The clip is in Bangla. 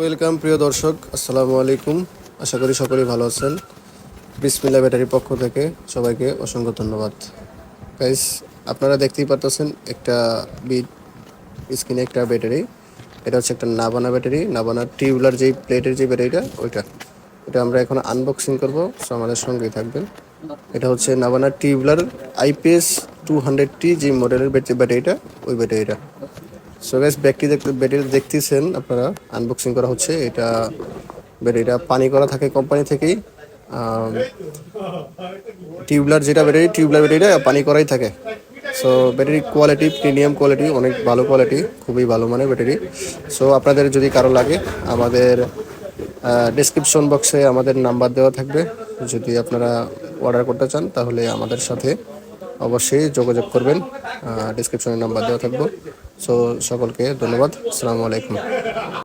ওয়েলকাম প্রিয় দর্শক, আসসালামু আলাইকুম। আশা করি সকলেই ভালো আছেন। বিসমিল্লা ব্যাটারির পক্ষ থেকে সবাইকে অসংখ্য ধন্যবাদ। গাইস আপনারা দেখতেই পারতেছেন একটা বিট স্ক্রিনে একটা ব্যাটারি। এটা হচ্ছে একটা নাবানা ব্যাটারি। নাবানা টিউবলার যেই প্লেটের যে ব্যাটারিটা, ওইটা। এটা আমরা এখন আনবক্সিং করব সো আমাদের সঙ্গেই থাকবেন। এটা হচ্ছে নাবানা tubular IPS two hundred T যে মডেলের ব্যাটারিটা, ওই ব্যাটারিটা। সো গাইস ব্যাগটি দেখতে ব্যাটারি দেখতেছেন আপনারা। আনবক্সিং করা হচ্ছে। এটা ব্যাটারিটা পানি করা থাকে কোম্পানি থেকেই। টিউবলার যেটা ব্যাটারি টিউবলার ব্যাটারিটা পানি করাই থাকে। So battery quality premium quality অনেক ভালো কোয়ালিটি খুবই ভালো মানের ব্যাটারি সো আপনাদের যদি কারও লাগে, আমাদের ডিসক্রিপশন বক্সে আমাদের নাম্বার দেওয়া থাকবে। যদি আপনারা অর্ডার করতে চান, তাহলে আমাদের সাথে অবশ্যই যোগাযোগ করবেন। ডিসক্রিপশনে নাম্বার দেওয়া থাকব। সো সকলকে ধন্যবাদ। আসসালামু আলাইকুম।